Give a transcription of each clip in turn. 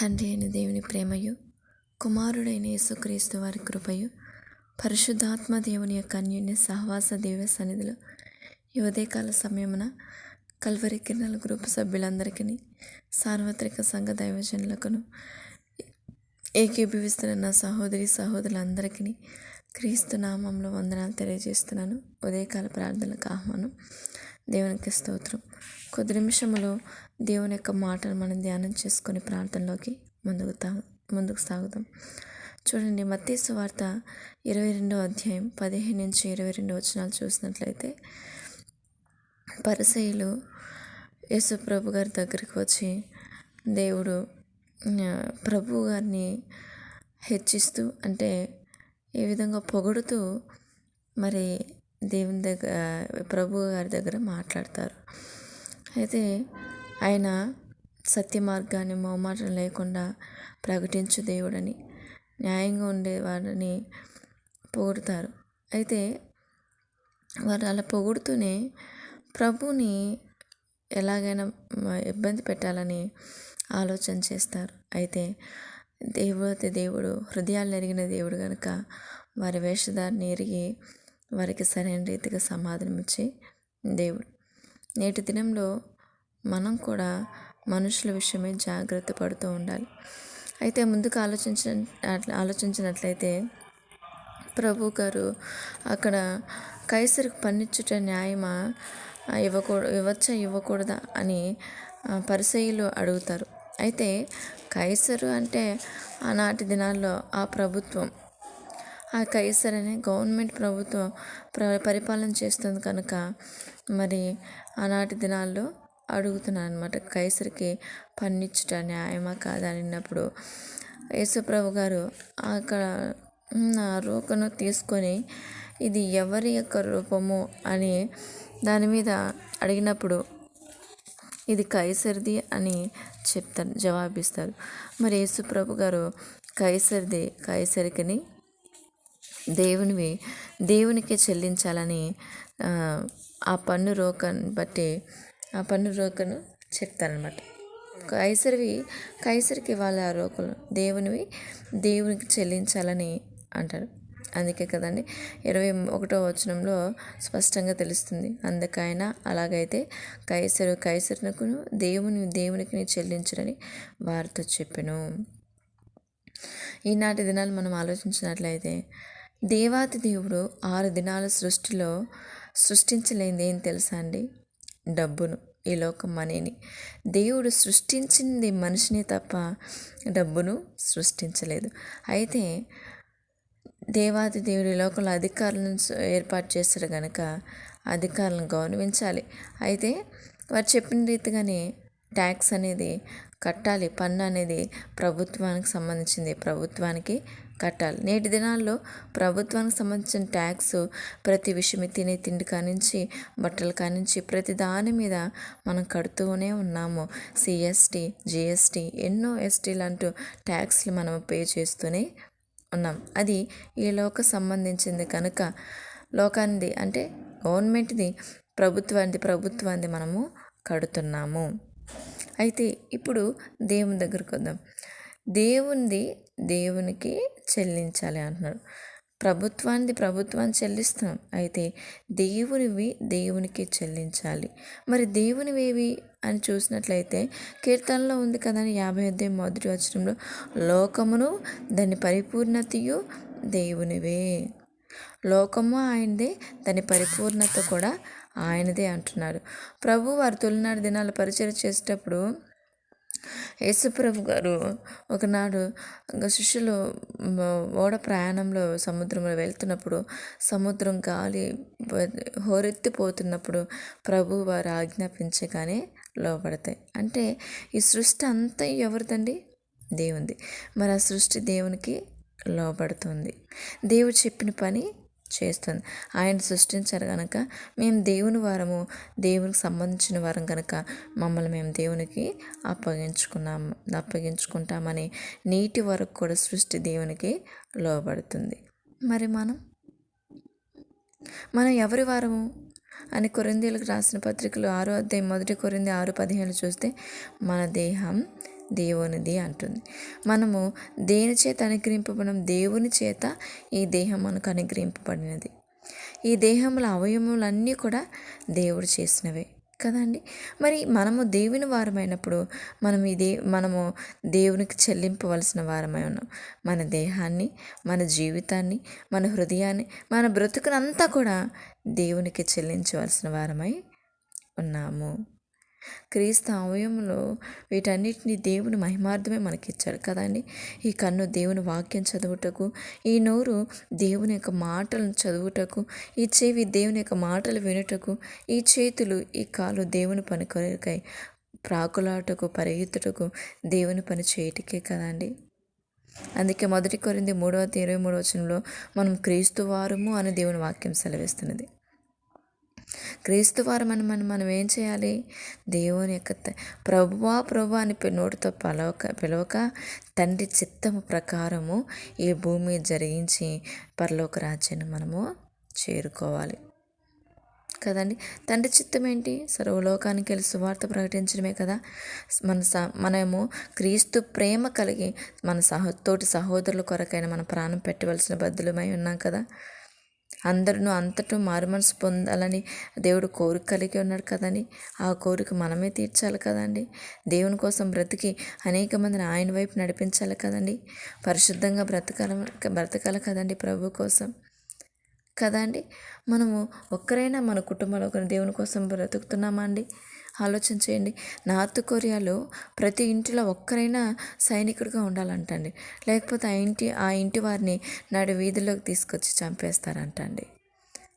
తండ్రి అయిన దేవుని ప్రేమయు కుమారుడైన యేసుక్రీస్తు వారి కృపయు పరిశుద్ధాత్మ దేవుని యొక్క అన్యోన్య సహవాస దివ్య సన్నిధిలో ఈ ఉదయకాల సమయమున కల్వరి కిరణాల గ్రూప్ సభ్యులందరికీ సార్వత్రిక సంఘ దైవజనులకును ఏకీభవిస్తున్న నా సహోదరి సహోదరులందరికీ క్రీస్తు నామంలో వందనాలు తెలియజేస్తున్నాను. ఉదయకాల ప్రార్థనలకు ఆహ్వానం. దేవునికి స్తోత్రం. కొద్ది నిమిషములో దేవుని యొక్క మాటను మనం ధ్యానం చేసుకుని ప్రార్థనలోకి ముందుకు తా ముందుకు సాగుదాం. చూడండి మత్తీసు వార్త ఇరవై రెండో అధ్యాయం పదిహేను నుంచి ఇరవై రెండు వచనాలు చూసినట్లయితే పరిసయులు యేసు ప్రభు గారి దగ్గరికి వచ్చి దేవుడు ప్రభు గారిని హెచ్చిస్తూ అంటే ఏ విధంగా పొగుడుతూ మరి దేవుని దగ్గర ప్రభు గారి దగ్గర మాట్లాడతారు. అయితే ఆయన సత్య మార్గాన్ని మొహమాటం లేకుండా ప్రకటించు దేవుడని న్యాయంగా ఉండేవాడని పొగుడుతారు. అయితే వారు అలా పొగుడుతూనే ప్రభుని ఎలాగైనా ఇబ్బంది పెట్టాలని ఆలోచన చేస్తారు. అయితే దేవుడు దేవుడు హృదయాలు ఎరిగిన దేవుడు కనుక వారి వేషధారిని ఎరిగి వారికి సరైన రీతిగా సమాధానం ఇచ్చే దేవుడు. నేటి దినంలో మనం కూడా మనుషుల విషయమే జాగ్రత్త పడుతూ ఉండాలి. అయితే ముందుకు ఆలోచించిన అట్లా ఆలోచించినట్లయితే ప్రభు గారు అక్కడ కైసరికి పన్నిచ్చుట న్యాయమా ఇవ్వకూడదు ఇవ్వచ్చా ఇవ్వకూడదా అని ఆ, అడుగుతారు. అయితే కైసరు అంటే ఆనాటి దినాల్లో ఆ ప్రభుత్వం ఆ కైసర్ అనే గవర్నమెంట్ ప్రభుత్వం ప్ర పరిపాలన చేస్తుంది కనుక మరి ఆనాటి దినాల్లో అడుగుతున్నాను అనమాట కైసరికి పన్నిచ్చుట న్యాయమా కాదా అన్నప్పుడు యేసుప్రభు గారు అక్కడ ఉన్న రూకను తీసుకొని ఇది ఎవరి యొక్క రూపము అని దాని మీద అడిగినప్పుడు ఇది కైసరిది అని చెప్తారు జవాబిస్తారు. మరి యేసుప్రభు గారు కైసరిది కైసరికిని దేవునివి దేవునికి చెల్లించాలని ఆ, పన్ను రోకను బట్టి ఆ పన్ను రోకను చెప్తారనమాట కైసరివి కైసరికి వాళ్ళ ఆ రోకలు దేవునివి దేవునికి చెల్లించాలని అంటారు. అందుకే కదండి ఇరవై ఒకటో వచనంలో స్పష్టంగా తెలుస్తుంది. అందుకైనా అలాగైతే కైసరు కైసరునకు దేవుని దేవునికి చెల్లించడని వారితో చెప్పాను. ఈనాటి దినాలు మనం ఆలోచించినట్లయితే దేవాతి దేవుడు ఆరు దినాల సృష్టిలో సృష్టించలేనిది ఏం తెలుసా అండి? డబ్బును ఈ లోకం మనీని దేవుడు సృష్టించింది మనిషిని తప్ప డబ్బును సృష్టించలేదు. అయితే దేవాది దేవుడి లోకంలో అధికారులను ఏర్పాటు చేస్తారు కనుక అధికారులను గౌరవించాలి. అయితే వారు చెప్పిన రీతిగానే ట్యాక్స్ అనేది కట్టాలి పన్ను అనేది ప్రభుత్వానికి సంబంధించింది. ప్రభుత్వానికి కట్టాలి. నేటి దినాల్లో ప్రభుత్వానికి సంబంధించిన ట్యాక్స్ ప్రతి విషయం తినే తిండి కానించి బట్టలు కానించి ప్రతి దాని మీద మనం కడుతూనే ఉన్నాము. సిఎస్టీ జిఎస్టీ ఎన్నో ఎస్టీలు అంటూ ట్యాక్స్లు మనం పే చేస్తూనే ఉన్నాం. అది ఈ లోక సంబంధించింది కనుక లోకానిది అంటే గవర్నమెంట్ది ప్రభుత్వానికి ప్రభుత్వాన్ని మనము కడుతున్నాము. అయితే ఇప్పుడు దేవుని దగ్గరకు వద్దాం. దేవునిది దేవునికి చెల్లించాలి అంటున్నాడు. ప్రభుత్వాన్ని ప్రభుత్వాన్ని చెల్లిస్తున్నాం అయితే దేవునివి దేవునికి చెల్లించాలి. మరి దేవునివేవి అని చూసినట్లయితే కీర్తనలో ఉంది కదా యాభై అధ్యాయం మొదటి వచనంలో లోకమును దాని పరిపూర్ణతయు దేవునివే. లోకము ఆయనదే దాని పరిపూర్ణత కూడా ఆయనదే అంటున్నారు ప్రభు వారు తొలినాడు దినాలు పరిచయం చేసేటప్పుడు యేసుప్రభు గారు ఒకనాడు శిష్యులు ఓడ ప్రయాణంలో సముద్రంలో వెళ్తున్నప్పుడు సముద్రం గాలి హోరెత్తిపోతున్నప్పుడు ప్రభు వారు ఆజ్ఞాపించగానే లోపడతాయి అంటే ఈ సృష్టి అంతా ఎవరిదండి? దేవుంది మరి ఆ సృష్టి దేవునికి లోబడుతుంది. దేవుడు చెప్పిన పని చేస్తుంది. ఆయన సృష్టించారు కనుక మేము దేవుని వారము దేవునికి సంబంధించిన వారం కనుక మమ్మల్ని మేము దేవునికి అప్పగించుకున్నాం అప్పగించుకుంటామని నీటి వరకు కూడా సృష్టి దేవునికి లోబడుతుంది. మరి మనం? మనం ఎవరి వారము? అని కొరిందీలకు రాసిన పత్రికలు ఆరో అధ్యాయం మొదటి కొరింది ఆరు పదిహేను చూస్తే మన దేహం దేవునిది అంటుంది. మనము దేని చేత అనుగ్రహింపబడం దేవుని చేత ఈ దేహం మనకు అనుగ్రహింపబడినది. ఈ దేహంలో అవయవములన్నీ కూడా దేవుడు చేసినవే కదండి? మరి మనము దేవుని వారమైనప్పుడు మనం ఇది మనము దేవునికి చెల్లింపవలసిన వారమై ఉన్నాం. మన దేహాన్ని మన జీవితాన్ని మన హృదయాన్ని మన బ్రతుకునంతా కూడా దేవునికి చెల్లించవలసిన వారమై ఉన్నాము. క్రీస్తు అవయంలో వీటన్నిటిని దేవుని మహిమార్థమే మనకిచ్చాడు కదండి. ఈ కన్ను దేవుని వాక్యం చదువుటకు ఈ నోరు దేవుని యొక్క మాటలను చదువుటకు ఈ చెవి దేవుని యొక్క మాటలు వినుటకు ఈ చేతులు ఈ కాలు దేవుని పని కొరకై ప్రాకులాటకు పరిగెత్తుటకు దేవుని పని చేయటికే కదండి. అందుకే మొదటి కొరింది మూడవ ఇరవై మూడవ వచనంలో మనం క్రీస్తు వారము అని దేవుని వాక్యం సెలవిస్తున్నది. క్రీస్తు వారం అని మనం మనం ఏం చేయాలి? దేవుని యొక్క ప్రభువా ప్రభు అని నోటితో పిలవక పిలవక తండ్రి చిత్తము ప్రకారము ఈ భూమి జరిగించి పరలోక రాజ్యాన్ని మనము చేరుకోవాలి. కదండి? తండ్రి చిత్తం ఏంటి? సర్వలోకానికి వెళ్ళి సువార్త ప్రకటించడమే కదా. మన స మనము క్రీస్తు ప్రేమ కలిగి మన సహ తోటి సహోదరుల కొరకైన మన ప్రాణం పెట్టవలసిన బద్దులమై ఉన్నాం కదా. అందరూ అంతటూ మారుమనసు పొందాలని దేవుడు కోరిక కలిగి ఉన్నాడు కదండి. ఆ కోరిక మనమే తీర్చాలి కదండి. దేవుని కోసం బ్రతికి అనేక మందిని ఆయన వైపు నడిపించాలి కదండి. పరిశుద్ధంగా బ్రతకాల బ్రతకాలి కదండి ప్రభు కోసం. కదండి మనము ఒక్కరైనా మన కుటుంబంలో ఒకరి దేవుని కోసం బ్రతుకుతున్నామా అండి? ఆలోచన చేయండి. నార్త్ కొరియాలో ప్రతి ఇంటిలో ఒక్కరైనా సైనికుడిగా ఉండాలంటండి. లేకపోతే ఆ ఇంటి ఆ ఇంటి వారిని నాడు వీధిలోకి తీసుకొచ్చి చంపేస్తారంటండి.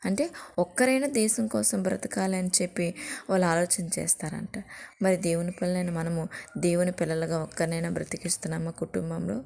అంటే ఒక్కరైనా దేశం కోసం బ్రతకాలని చెప్పి వాళ్ళు ఆలోచన చేస్తారంట. మరి దేవుని పిల్లలైన మనము దేవుని పిల్లలుగా ఒక్కరినైనా బ్రతికిస్తున్నామా కుటుంబంలో?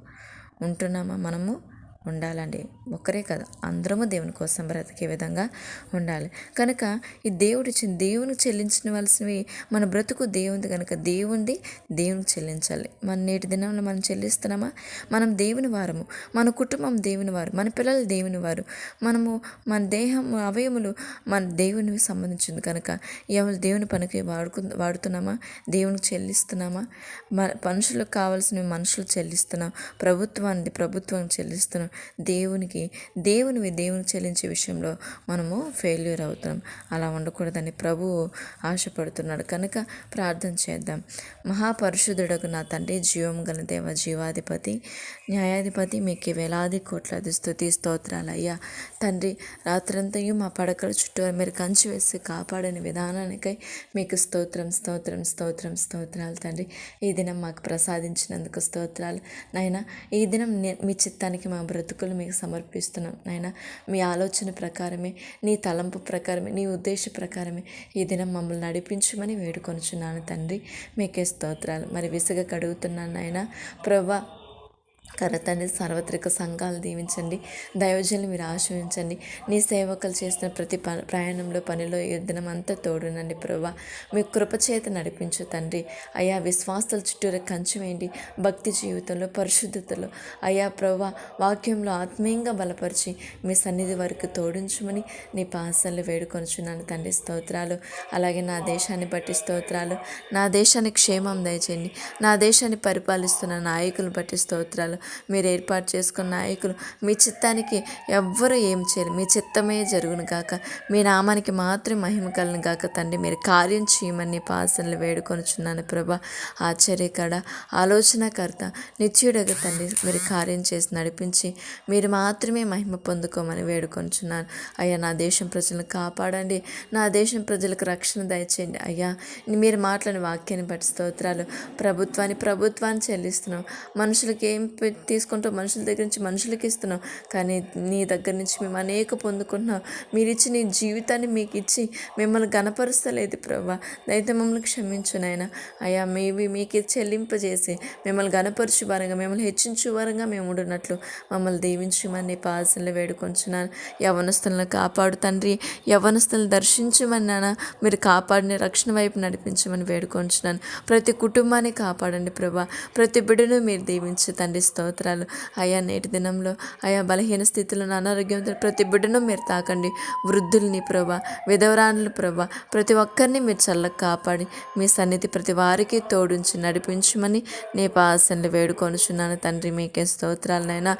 ఉంటున్నామా మనము? ఉండాలండి. ఒక్కరే కదా అందరము దేవుని కోసం బ్రతికే విధంగా ఉండాలి. కనుక ఈ దేవుడు ఇచ్చిన దేవునికి చెల్లించవలసినవి మన బ్రతుకు దేవునిది కనుక దేవుంది దేవునికి చెల్లించాలి. మన నేటి దినంలో మనం చెల్లిస్తున్నామా? మనం దేవుని వారము మన కుటుంబం దేవుని వారు మన పిల్లలు దేవుని వారు మనము మన దేహం అవయములు మన దేవునికి సంబంధించింది కనుక ఎవరు దేవుని పనికి వాడుకు వాడుతున్నామా? దేవునికి చెల్లిస్తున్నామా? మనుషులకు కావాల్సినవి మనుషులు చెల్లిస్తున్నాం. ప్రభుత్వానికి ప్రభుత్వం చెల్లిస్తున్నాం. దేవునికి దేవునివి దేవునికి చెల్లించే విషయంలో మనము ఫెయిల్యూర్ అవుతాం. అలా ఉండకూడదని ప్రభువు ఆశపడుతున్నాడు. కనుక ప్రార్థన చేద్దాం. మహాపరిశుద్ధుడకు నా తండ్రి జీవం గల దేవ జీవాధిపతి న్యాయాధిపతి మీకు వేలాది కోట్లాది స్థుతి స్తోత్రాలు అయ్యా తండ్రి రాత్రంతయు మా పడకల చుట్టూ మీరు కంచి వేసి కాపాడని విధానానికై మీకు స్తోత్రం స్తోత్రం స్తోత్రం స్తోత్రాలు తండ్రి. ఈ దినం మాకు ప్రసాదించినందుకు స్తోత్రాలు. నాయన ఈ దినం మీ చిత్తానికి మా బ్రతుకులు మీకు సమర్పిస్తున్నాం. నాయన మీ ఆలోచన ప్రకారమే నీ తలంపు ప్రకారమే నీ ఉద్దేశ ప్రకారమే ఈ దినం మమ్మల్ని నడిపించమని వేడుకొనుచున్నాను తండ్రి. మీకే స్తోత్రాలు. మరి విసుగ కడుగుతున్నాను నాయన. ప్రభా కరతండి సార్వత్రిక సంఘాలు దీవించండి. దైవజనులు మీరు ఆశ్రయించండి. నీ సేవకులు చేసిన ప్రతి ప ప్రయాణంలో పనిలో యుద్ధనం అంతా తోడునండి ప్రభా. మీ కృపచేత నడిపించు తండ్రి. అయా విశ్వాసాల చుట్టూరు కంచువేయండి భక్తి జీవితంలో పరిశుద్ధతలో. అయా ప్రభా వాక్యంలో ఆత్మీయంగా బలపరిచి మీ సన్నిధి వరకు తోడించమని నీ పాసనలు వేడుకొనుచున్నాను తండ్రి. స్తోత్రాలు. అలాగే నా దేశాన్ని బట్టి స్తోత్రాలు. నా దేశానికి క్షేమం దయచేయండి. నా దేశాన్ని పరిపాలిస్తున్న నాయకులు బట్టి స్తోత్రాలు. మీరు ఏర్పాటు చేసుకున్న నాయకులు. మీ చిత్తానికి ఎవ్వరూ ఏం చేయరు. మీ చిత్తమే జరుగును గాక. మీ నామానికి మాత్రం మహిమ కలను గాక. తండ్రి మీరు కార్యం చేయమని పాసనలు వేడుకొనుచున్నాను ప్రభా. ఆశ్చర్యకడ ఆలోచనకర్త నిత్యుడగ తండ్రి మీరు కార్యం చేసి నడిపించి మీరు మాత్రమే మహిమ పొందుకోమని వేడుకొనుచున్నాను. అయ్యా నా దేశం ప్రజలను కాపాడండి. నా దేశం ప్రజలకు రక్షణ దయచేయండి. అయ్యా మీరు మాట్లాడిన వాక్యాన్ని బట్టి స్తోత్రాలు. ప్రభుత్వాన్ని ప్రభుత్వాన్ని చెల్లిస్తున్నాం. మనుషులకి ఏం తీసుకుంటూ మనుషుల దగ్గర నుంచి మనుషులకి ఇస్తున్నాం కానీ నీ దగ్గర నుంచి మేము అనేక పొందుకుంటున్నాం. మీరు ఇచ్చి నీ జీవితాన్ని మీకు ఇచ్చి మిమ్మల్ని గణపరుస్తలేదు ప్రభా. అయితే మమ్మల్ని క్షమించు నాయన. అయ్యా మేవి మీకు చెల్లింపజేసి మిమ్మల్ని గణపరచు వారంగా మిమ్మల్ని హెచ్చించు వారంగా మేము ఉండున్నట్లు మమ్మల్ని దీవించమని పాసనలు వేడుకొంచున్నాను. యవనస్తులను కాపాడు తండ్రి. యవనస్తులను దర్శించమని నాన్న మీరు కాపాడిన రక్షణ వైపు నడిపించమని వేడుకొంచున్నాను. ప్రతి కుటుంబాన్ని కాపాడండి ప్రభా. ప్రతి బిడ్డను మీరు దీవించి తండ్రి. స్తోత్రాలు. అయా నేటి దినంలో అయా బలహీన స్థితిలో అనారోగ్యంతో ప్రతి బిడ్డను మీరు తాకండి. వృద్ధుల్ని ప్రభా విధవరానులు ప్రభా ప్రతి ఒక్కరిని మీరు చల్లగా కాపాడి మీ సన్నిధి ప్రతి వారికి తోడుంచి నడిపించమని నీ పాసనలు వేడుకొనుచున్నాను. తండ్రి మీకే స్తోత్రాలనైనా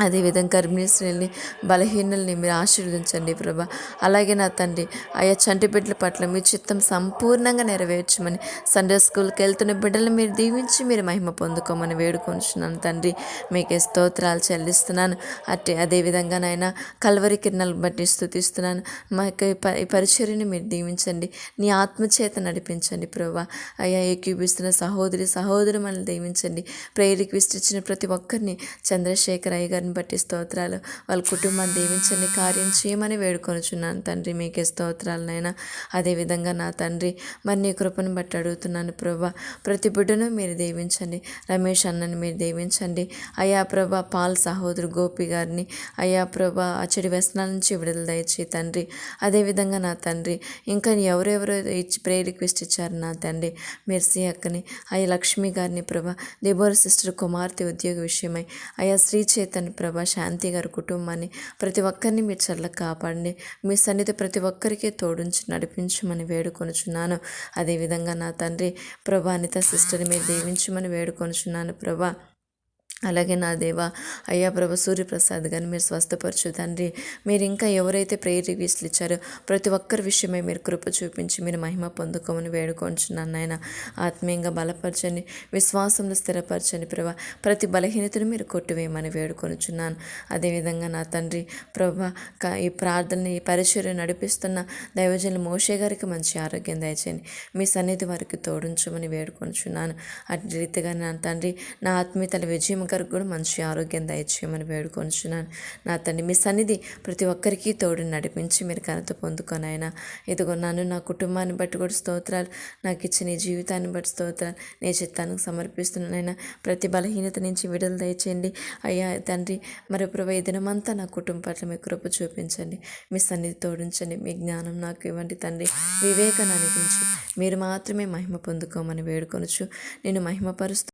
అదేవిధంగా గర్భిణీ స్త్రీల్ని బలహీనల్ని మీరు ఆశీర్వదించండి ప్రభా. అలాగే నా తండ్రి ఆయా చంటి బిడ్డల పట్ల మీ చిత్తం సంపూర్ణంగా నెరవేర్చమని సండే స్కూల్కి వెళ్తున్న బిడ్డలు మీరు దీవించి మీరు మహిమ పొందుకోమని వేడుకొంచున్నాను తండ్రి. మీకే స్తోత్రాలు చెల్లిస్తున్నాను. అట్టే అదేవిధంగా నాయన కల్వరి కిరణాలు బట్టి స్థుతిస్తున్నాను. మా యొక్క ఈ పరిచర్యని మీరు దీవించండి. నీ ఆత్మచేత నడిపించండి ప్రభా. అయ్యా ఏకీపిస్తున్న సహోదరి సహోదరు మనల్ని దీవించండి ప్రేయర్కి విస్తరించిన ప్రతి ఒక్కరిని చంద్రశేఖర్ అయ్య అందరిని బట్టి స్తోత్రాలు. వాళ్ళ కుటుంబాన్ని దీవించండి కార్యం చేయమని వేడుకొనుచున్నాను తండ్రి మీకే స్తోత్రాలనైనా అదేవిధంగా నా తండ్రి మరి నీ కృపను బట్టి అడుగుతున్నాను ప్రభా ప్రతి బిడ్డను మీరు దీవించండి రమేష్ అన్నని మీరు దీవించండి. అయ్యా ప్రభా పాల్ సహోదరు గోపి గారిని అయ్యా ప్రభా ఆ వ్యసనాల నుంచి విడుదల దయచి తండ్రి. అదేవిధంగా నా తండ్రి ఇంకా ఎవరెవరు ఇచ్చి ప్రే రిక్వెస్ట్ ఇచ్చారు నా తండ్రి మెర్సీ అక్కని అయ్యా లక్ష్మి గారిని ప్రభా దేబోర సిస్టర్ కుమార్తె ఉద్యోగ విషయమై అయ్యా శ్రీ చైతన్య ప్రభా. శాంతి గారి కుటుంబాన్ని ప్రతి ఒక్కరిని మీరు చల్లగా కాపాడండి. మీ సన్నిధి ప్రతి ఒక్కరికి తోడుంచి నడిపించమని వేడుకొనుచున్నాను. అదేవిధంగా నా తండ్రి ప్రభా అనిత సిస్టర్ మీరు దీవించమని వేడుకొనుచున్నాను ప్రభా. అలాగే నా దేవా అయ్యా ప్రభు సూర్యప్రసాద్ గారిని మీరు స్వస్థపరచు తండ్రి. మీరు ఇంకా ఎవరైతే ప్రేయర్ రివ్యూస్లు ఇచ్చారో ప్రతి ఒక్కరి విషయమై మీరు కృప చూపించి మీరు మహిమ పొందుకోమని వేడుకొంచున్నాను నాయన. ఆత్మీయంగా బలపరచండి విశ్వాసంలో స్థిరపరచండి ప్రభా. ప్రతి బలహీనతను మీరు కొట్టివేయమని వేడుకొనుచున్నాను. అదేవిధంగా నా తండ్రి ప్రభా ఈ ప్రార్థన ఈ పరిచర్య నడిపిస్తున్న దైవజనులు మోషే గారికి మంచి ఆరోగ్యం దయచేయండి. మీ సన్నిధి వారికి తోడించమని వేడుకొనుచున్నాను అటు రీతిగా నా తండ్రి నా ఆత్మీయతల విజయం గారికి కూడా మంచి ఆరోగ్యం దయచేయమని వేడుకొంచున్నాను. నా తండ్రి మీ సన్నిధి ప్రతి ఒక్కరికి తోడు నడిపించి మీరు కనత పొందుకొని ఆయన. ఇదిగో నన్ను నా కుటుంబాన్ని బట్టి కూడా స్తోత్రాలు నాకు ఇచ్చిన ఈ జీవితాన్ని బట్టి స్తోత్రాలు నీ చిత్తానికి సమర్పిస్తున్నానైనా ప్రతి బలహీనత నుంచి విడుదల దయచేయండి. అయ్యా తండ్రి మరి ప్రభు ఈ దినమంతా నా కుటుంబం పట్ల మీ కృప చూపించండి. మీ సన్నిధి తోడించండి. మీ జ్ఞానం నాకు ఇవ్వండి తండ్రి. వివేకాన్ని అనుగ్రహించి మీరు మాత్రమే మహిమ పొందుకోమని వేడుకొనొచ్చు నేను మహిమపరుస్తూ